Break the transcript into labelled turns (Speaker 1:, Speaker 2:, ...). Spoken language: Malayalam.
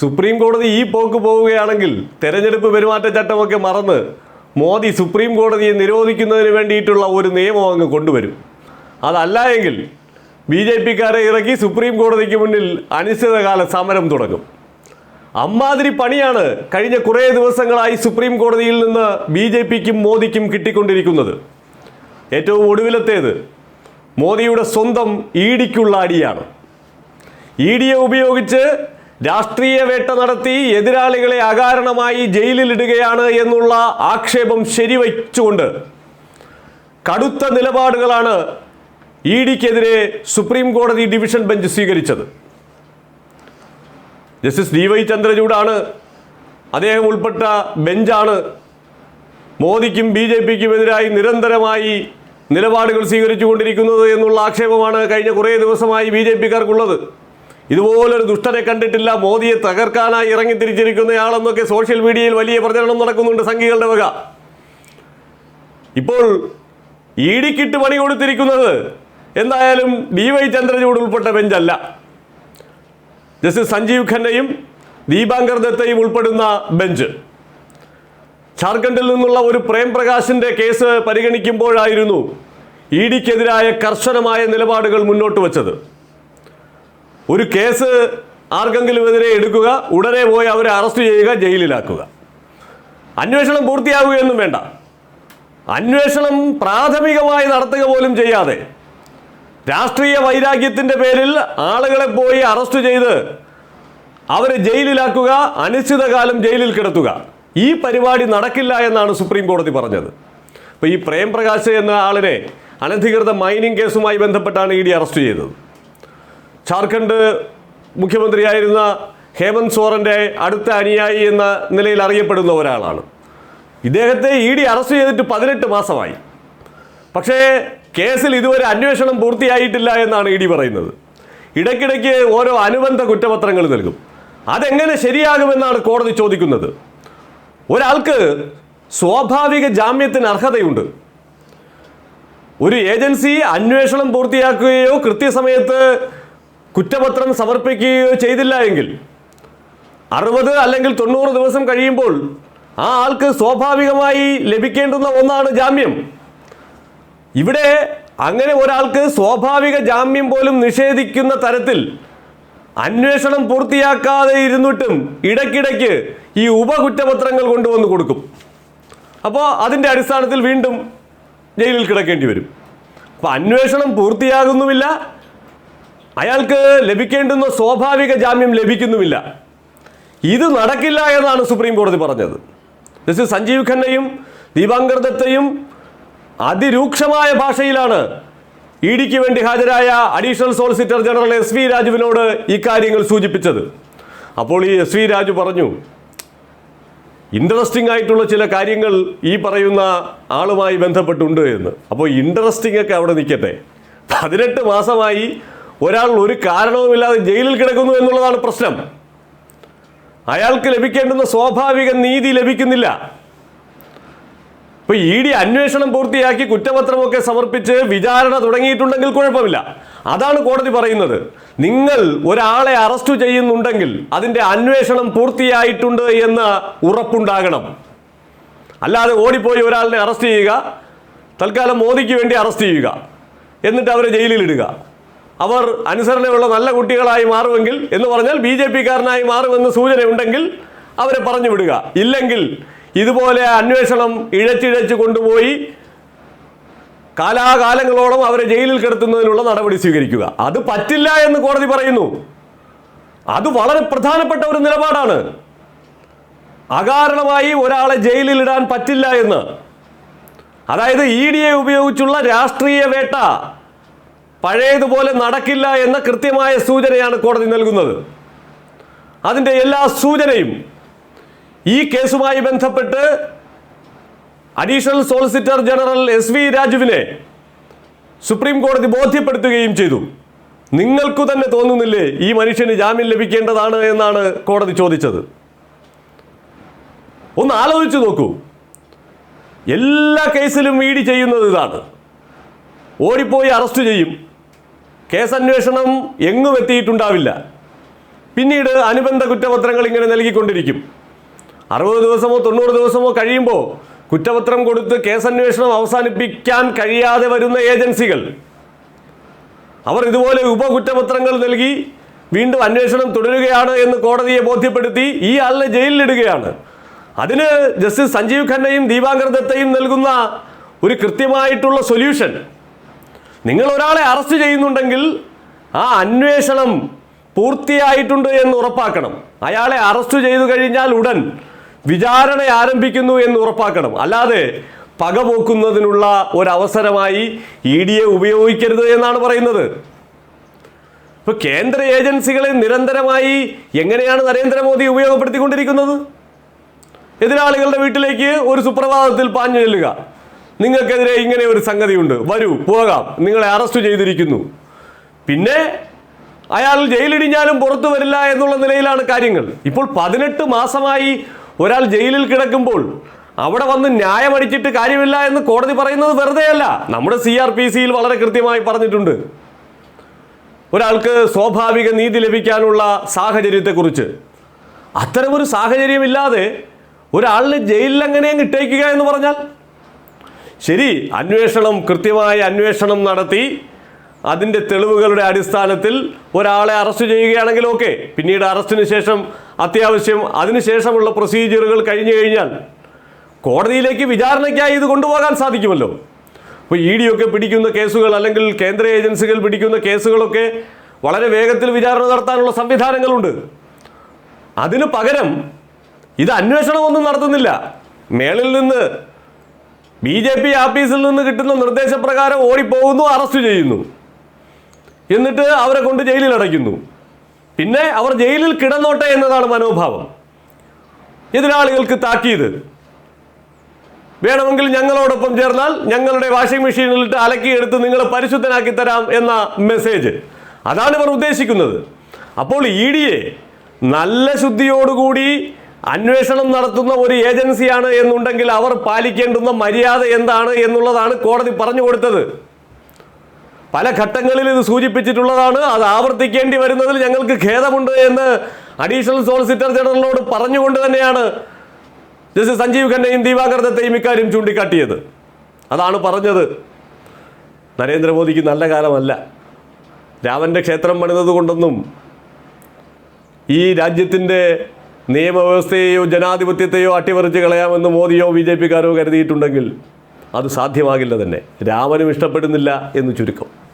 Speaker 1: സുപ്രീം കോടതി ഈ പോക്ക് പോവുകയാണെങ്കിൽ തെരഞ്ഞെടുപ്പ് പെരുമാറ്റച്ചട്ടമൊക്കെ മറന്ന് മോദി സുപ്രീം കോടതിയെ നിരോധിക്കുന്നതിന് വേണ്ടിയിട്ടുള്ള ഒരു നിയമം അങ്ങ് കൊണ്ടുവരും. അതല്ല എങ്കിൽ ബി ജെ പിക്കാരെ ഇറക്കി സുപ്രീം കോടതിക്ക് മുന്നിൽ അനിശ്ചിതകാല സമരം തുടങ്ങും. അമ്മാതിരി പണിയാണ് കഴിഞ്ഞ കുറേ ദിവസങ്ങളായി സുപ്രീം കോടതിയിൽ നിന്ന് ബി ജെ പിക്കും മോദിക്കും കിട്ടിക്കൊണ്ടിരിക്കുന്നത്. ഏറ്റവും ഒടുവിലത്തേത് മോദിയുടെ സ്വന്തം ഇ ഡിക്കുള്ള അടിയാണ്. ഇ ഡിയെ ഉപയോഗിച്ച് രാഷ്ട്രീയ വേട്ട നടത്തി എതിരാളികളെ അകാരണമായി ജയിലിലിടുകയാണ് എന്നുള്ള ആക്ഷേപം ശരിവച്ചുകൊണ്ട് കടുത്ത നിലപാടുകളാണ് ഇ ഡിക്കെതിരെ സുപ്രീം കോടതി ഡിവിഷൻ ബെഞ്ച് സ്വീകരിച്ചത്. ജസ്റ്റിസ് ഡി വൈ ചന്ദ്രചൂഡാണ് അദ്ദേഹം ഉൾപ്പെട്ട ബെഞ്ചാണ് മോദിക്കും ബി ജെ പിക്കും എതിരായി നിരന്തരമായി നിലപാടുകൾ സ്വീകരിച്ചുകൊണ്ടിരിക്കുന്നത് എന്നുള്ള ആക്ഷേപമാണ് കഴിഞ്ഞ കുറേ ദിവസമായി ബി ജെ പിക്കാർക്കുള്ളത്. ഇതുപോലൊരു ദുഷ്ടനെ കണ്ടിട്ടില്ല. മോദിയെ തകർക്കാനായി ഇറങ്ങി തിരിച്ചിരിക്കുന്നയാളെന്നൊക്കെ സോഷ്യൽ മീഡിയയിൽ വലിയ പ്രചരണം നടക്കുന്നുണ്ട് സംഘികളുടെ വക. ഇപ്പോൾ ഇ ഡിക്കിട്ട് പണി കൊടുത്തിരിക്കുന്നത് എന്തായാലും ഡി വൈ ചന്ദ്രചൂഡ് ഉൾപ്പെട്ട ബെഞ്ചല്ല. ജസ്റ്റിസ് സഞ്ജീവ് ഖന്നയും ദീപാങ്കർ ദത്തയും ഉൾപ്പെടുന്ന ബെഞ്ച്. ജാർഖണ്ഡിൽ നിന്നുള്ള ഒരു പ്രേം പ്രകാശിന്റെ കേസ് പരിഗണിക്കുമ്പോഴായിരുന്നു ഇ ഡിക്കെതിരായ കർശനമായ നിലപാടുകൾ മുന്നോട്ട് വച്ചത്. ഒരു കേസ് ആർക്കെങ്കിലും എതിരെ എടുക്കുക ഉടനെ പോയി അവരെ അറസ്റ്റ് ചെയ്യുക ജയിലിലാക്കുക. അന്വേഷണം പൂർത്തിയാവുകയൊന്നും വേണ്ട. അന്വേഷണം പ്രാഥമികമായി നടത്തുക പോലും ചെയ്യാതെ രാഷ്ട്രീയ വൈരാഗ്യത്തിന്റെ പേരിൽ ആളുകളെ പോയി അറസ്റ്റ് ചെയ്ത് അവരെ ജയിലിലാക്കുക അനിശ്ചിതകാലം ജയിലിൽ കിടത്തുക. ഈ പരിപാടി നടക്കില്ല എന്നാണ് സുപ്രീം കോടതി പറഞ്ഞത്. അപ്പോൾ ഈ പ്രേംപ്രകാശ് എന്ന ആളിനെ അനധികൃത മൈനിങ് കേസുമായി ബന്ധപ്പെട്ടാണ് ഇ ഡി അറസ്റ്റ് ചെയ്തത്. ജാർഖണ്ഡ് മുഖ്യമന്ത്രിയായിരുന്ന ഹേമന്ത് സോറന്റെ അടുത്ത അനുയായി എന്ന നിലയിൽ അറിയപ്പെടുന്ന ഒരാളാണ്. ഇദ്ദേഹത്തെ ഇ ഡി അറസ്റ്റ് ചെയ്തിട്ട് പതിനെട്ട് മാസമായി. പക്ഷേ കേസിൽ ഇതുവരെ അന്വേഷണം പൂർത്തിയായിട്ടില്ല എന്നാണ് ഇ ഡി പറയുന്നത്. ഇടയ്ക്കിടയ്ക്ക് ഓരോ അനുബന്ധ കുറ്റപത്രങ്ങൾ നൽകും. അതെങ്ങനെ ശരിയാകുമെന്നാണ് കോടതി ചോദിക്കുന്നത്. ഒരാൾക്ക് സ്വാഭാവിക ജാമ്യത്തിന് അർഹതയുണ്ട്. ഒരു ഏജൻസി അന്വേഷണം പൂർത്തിയാക്കുകയോ കൃത്യസമയത്ത് കുറ്റപത്രം സമർപ്പിക്കുകയോ ചെയ്തില്ല എങ്കിൽ അറുപത് അല്ലെങ്കിൽ തൊണ്ണൂറ് ദിവസം കഴിയുമ്പോൾ ആ ആൾക്ക് സ്വാഭാവികമായി ലഭിക്കേണ്ടുന്ന ഒന്നാണ് ജാമ്യം. ഇവിടെ അങ്ങനെ ഒരാൾക്ക് സ്വാഭാവിക ജാമ്യം പോലും നിഷേധിക്കുന്ന തരത്തിൽ അന്വേഷണം പൂർത്തിയാക്കാതെ ഇരുന്നിട്ടും ഇടയ്ക്കിടയ്ക്ക് ഈ ഉപകുറ്റപത്രങ്ങൾ കൊണ്ടുവന്ന് കൊടുക്കും. അപ്പോൾ അതിന്റെ അടിസ്ഥാനത്തിൽ വീണ്ടും ജയിലിൽ കിടക്കേണ്ടി വരും. അപ്പോൾ അന്വേഷണം പൂർത്തിയാകുന്നുമില്ല. അയാൾക്ക് ലഭിക്കേണ്ടുന്ന സ്വാഭാവിക ജാമ്യം ലഭിക്കുന്നുമില്ല. ഇത് നടക്കില്ല എന്നാണ് സുപ്രീം കോടതി പറഞ്ഞത്. ജസ്റ്റിസ് സഞ്ജീവ് ഖന്നയും ദീപാങ്കർ ദത്തയും അതിരൂക്ഷമായ ഭാഷയിലാണ് ഇ ഡിക്ക് വേണ്ടി ഹാജരായ additional solicitor general S V രാജുവിനോട് ഇക്കാര്യങ്ങൾ സൂചിപ്പിച്ചത്. അപ്പോൾ ഈ എസ് വി രാജു പറഞ്ഞു ഇൻട്രസ്റ്റിംഗ് ആയിട്ടുള്ള ചില കാര്യങ്ങൾ ഈ പറയുന്ന ആളുമായി ബന്ധപ്പെട്ടുണ്ട് എന്ന്. അപ്പോൾ ഇൻട്രസ്റ്റിംഗ് ഒക്കെ അവിടെ നിൽക്കട്ടെ. പതിനെട്ട് മാസമായി ഒരാൾ ഒരു കാരണവുമില്ലാതെ ജയിലിൽ കിടക്കുന്നു എന്നുള്ളതാണ് പ്രശ്നം. അയാൾക്ക് ലഭിക്കേണ്ടുന്ന സ്വാഭാവിക നീതി ലഭിക്കുന്നില്ല. ഇപ്പൊ ഇ ഡി അന്വേഷണം പൂർത്തിയാക്കി കുറ്റപത്രമൊക്കെ സമർപ്പിച്ച് വിചാരണ തുടങ്ങിയിട്ടുണ്ടെങ്കിൽ കുഴപ്പമില്ല. അതാണ് കോടതി പറയുന്നത്. നിങ്ങൾ ഒരാളെ അറസ്റ്റ് ചെയ്യുന്നുണ്ടെങ്കിൽ അതിന്റെ അന്വേഷണം പൂർത്തിയായിട്ടുണ്ട് എന്ന് ഉറപ്പുണ്ടാകണം. അല്ലാതെ ഓടിപ്പോയി ഒരാളിനെ അറസ്റ്റ് ചെയ്യുക തൽക്കാലം മോദിക്ക് വേണ്ടി അറസ്റ്റ് ചെയ്യുക എന്നിട്ട് അവരെ ജയിലിലിടുക അവർ അനുസരണയുള്ള നല്ല കുട്ടികളായി മാറുമെങ്കിൽ എന്ന് പറഞ്ഞാൽ ബി ജെ പിക്കാരനായി മാറുമെന്ന് സൂചനയുണ്ടെങ്കിൽ അവരെ പറഞ്ഞു വിടുക. ഇല്ലെങ്കിൽ ഇതുപോലെ അന്വേഷണം ഇഴച്ചിഴച്ച് കൊണ്ടുപോയി കാലാകാലങ്ങളോളം അവരെ ജയിലിൽ കിടത്തുന്നതിനുള്ള നടപടി സ്വീകരിക്കുക. അത് പറ്റില്ല എന്ന് കോടതി പറയുന്നു. അത് വളരെ പ്രധാനപ്പെട്ട ഒരു നിലപാടാണ്. അകാരണമായി ഒരാളെ ജയിലിൽ ഇടാൻ പറ്റില്ല എന്ന്. അതായത് ഇ ഡിയെ ഉപയോഗിച്ചുള്ള രാഷ്ട്രീയ വേട്ട. പഴയതുപോലെ നടക്കില്ല എന്ന കൃത്യമായ സൂചനയാണ് കോടതി നൽകുന്നത്. അതിന്റെ എല്ലാ സൂചനയും ഈ കേസുമായി ബന്ധപ്പെട്ട് additional solicitor general S V രാജുവിനെ supreme കോടതി ബോധ്യപ്പെടുത്തുകയും ചെയ്തു. നിങ്ങൾക്കു തന്നെ തോന്നുന്നില്ലേ ഈ മനുഷ്യന് ജാമ്യം ലഭിക്കേണ്ടതാണ് എന്നാണ് കോടതി ചോദിച്ചത്. ഒന്ന് ആലോചിച്ചു നോക്കൂ. എല്ലാ കേസിലും ഇ ഡി ചെയ്യുന്നത് ഇതാണ്. ഓടിപ്പോയി അറസ്റ്റ് ചെയ്യും. കേസന്വേഷണം എങ്ങും എത്തിയിട്ടുണ്ടാവില്ല. പിന്നീട് അനുബന്ധ കുറ്റപത്രങ്ങൾ ഇങ്ങനെ നൽകിക്കൊണ്ടിരിക്കും. അറുപത് ദിവസമോ തൊണ്ണൂറ് ദിവസമോ കഴിയുമ്പോൾ കുറ്റപത്രം കൊടുത്ത് കേസന്വേഷണം അവസാനിപ്പിക്കാൻ കഴിയാതെ വരുന്ന ഏജൻസികൾ. അവർ ഇതുപോലെ ഉപകുറ്റപത്രങ്ങൾ നൽകി വീണ്ടും അന്വേഷണം തുടരുകയാണ് എന്ന് കോടതിയെ ബോധ്യപ്പെടുത്തി ഈ ആളിനെ ജയിലിലിടുകയാണ്. അതിന് ജസ്റ്റിസ് സഞ്ജീവ് ഖന്നയും ദീപാങ്കർ ദത്തയും നൽകുന്ന ഒരു കൃത്യമായിട്ടുള്ള സൊല്യൂഷൻ നിങ്ങൾ ഒരാളെ അറസ്റ്റ് ചെയ്യുന്നുണ്ടെങ്കിൽ ആ അന്വേഷണം പൂർത്തിയായിട്ടുണ്ട് എന്ന് ഉറപ്പാക്കണം. അയാളെ അറസ്റ്റ് ചെയ്തു കഴിഞ്ഞാൽ ഉടൻ വിചാരണ ആരംഭിക്കുന്നു എന്ന് ഉറപ്പാക്കണം. അല്ലാതെ പകപോക്കുന്നതിനുള്ള ഒരവസരമായി ഇ ഡിയെ ഉപയോഗിക്കരുത് എന്നാണ് പറയുന്നത്. ഇപ്പൊ കേന്ദ്ര ഏജൻസികളെ നിരന്തരമായി എങ്ങനെയാണ് നരേന്ദ്രമോദി ഉപയോഗപ്പെടുത്തിക്കൊണ്ടിരിക്കുന്നത്? എതിരാളികളുടെ വീട്ടിലേക്ക് ഒരു സുപ്രഭാതത്തിൽ പാഞ്ഞു ചെല്ലുക. നിങ്ങൾക്കെതിരെ ഇങ്ങനെ ഒരു സംഗതിയുണ്ട്. വരൂ പോകാം. നിങ്ങളെ അറസ്റ്റ് ചെയ്തിരിക്കുന്നു. പിന്നെ അയാൾ ജയിലിടിഞ്ഞാലും പുറത്തു വരില്ല എന്നുള്ള നിലയിലാണ് കാര്യങ്ങൾ. ഇപ്പോൾ പതിനെട്ട് മാസമായി ഒരാൾ ജയിലിൽ കിടക്കുമ്പോൾ അവിടെ വന്ന് ന്യായമടിച്ചിട്ട് കാര്യമില്ല എന്ന് കോടതി പറയുന്നത് വെറുതെയല്ല. നമ്മുടെ സി ആർ പി സിയിൽ വളരെ കൃത്യമായി പറഞ്ഞിട്ടുണ്ട്. ഒരാൾക്ക് സ്വാഭാവിക നീതി ലഭിക്കാനുള്ള സാഹചര്യത്തെക്കുറിച്ച്. അത്തരമൊരു സാഹചര്യമില്ലാതെ ഒരാളിനെ ജയിലിൽ അങ്ങനെ അങ്ങ് ഇട്ടേക്കുക എന്ന് പറഞ്ഞാൽ ശരി അന്വേഷണം കൃത്യമായ അന്വേഷണം നടത്തി അതിന്റെ തെളിവുകളുടെ അടിസ്ഥാനത്തിൽ ഒരാളെ അറസ്റ്റ് ചെയ്യുകയാണെങ്കിൽ ഓക്കെ. പിന്നീട് അറസ്റ്റിന് ശേഷം അത്യാവശ്യം അതിനുശേഷമുള്ള പ്രൊസീജിയറുകൾ കഴിഞ്ഞു കഴിഞ്ഞാൽ കോടതിയിലേക്ക് വിചാരണയ്ക്കായി ഇത് കൊണ്ടുപോകാൻ സാധിക്കുമല്ലോ. ഇപ്പോൾ ഇ ഒക്കെ പിടിക്കുന്ന കേസുകൾ അല്ലെങ്കിൽ കേന്ദ്ര ഏജൻസികൾ പിടിക്കുന്ന കേസുകളൊക്കെ വളരെ വേഗത്തിൽ വിചാരണ നടത്താനുള്ള സംവിധാനങ്ങളുണ്ട്. അതിനു പകരം ഇത് അന്വേഷണമൊന്നും നടത്തുന്നില്ല. മേളിൽ നിന്ന് ബി ജെ പി ആഫീസിൽ നിന്ന് കിട്ടുന്ന നിർദ്ദേശപ്രകാരം ഓടിപ്പോകുന്നു അറസ്റ്റ് ചെയ്യുന്നു. എന്നിട്ട് അവരെ കൊണ്ട് ജയിലിൽ അടയ്ക്കുന്നു. പിന്നെ അവർ ജയിലിൽ കിടന്നോട്ടെ എന്നതാണ് മനോഭാവം. എതിരാളികൾക്ക് താക്കീത്. വേണമെങ്കിൽ ഞങ്ങളോടൊപ്പം ചേർന്നാൽ ഞങ്ങളുടെ വാഷിംഗ് മെഷീനിലിട്ട് അലക്കിയെടുത്ത് നിങ്ങളെ പരിശുദ്ധനാക്കി തരാം എന്ന മെസ്സേജ്. അതാണ് ഇവർ ഉദ്ദേശിക്കുന്നത്. അപ്പോൾ ഇ ഡിയെ നല്ല ശുദ്ധിയോടുകൂടി അന്വേഷണം നടത്തുന്ന ഒരു ഏജൻസിയാണ് എന്നുണ്ടെങ്കിൽ അവർ പാലിക്കേണ്ടുന്ന മര്യാദ എന്താണ് എന്നുള്ളതാണ് കോടതി പറഞ്ഞു കൊടുത്തത്. പല ഘട്ടങ്ങളിൽ ഇത് സൂചിപ്പിച്ചിട്ടുള്ളതാണ്. അത് ആവർത്തിക്കേണ്ടി വരുന്നതിൽ ഞങ്ങൾക്ക് ഖേദമുണ്ട് എന്ന് അഡീഷണൽ സോളിസിറ്റർ ജനറലിനോട് പറഞ്ഞുകൊണ്ട് തന്നെയാണ് ജസ്റ്റിസ് സഞ്ജീവ് ഖന്നയും ദീപാകർ ദത്തയും ഇക്കാര്യം ചൂണ്ടിക്കാട്ടിയത്. അതാണ് പറഞ്ഞത്. നരേന്ദ്രമോദിക്ക് നല്ല കാലമല്ല. രാമന്റെ ക്ഷേത്രം പണിതത് ഈ രാജ്യത്തിന്റെ നിയമവ്യവസ്ഥയെയോ ജനാധിപത്യത്തെയോ അട്ടിമറിച്ച് കളയാമെന്ന് മോദിയോ ബി ജെ പിക്കാരോ കരുതിയിട്ടുണ്ടെങ്കിൽ അത് സാധ്യമാകില്ല തന്നെ. രാമനും ഇഷ്ടപ്പെടുന്നില്ല എന്ന് ചുരുക്കം.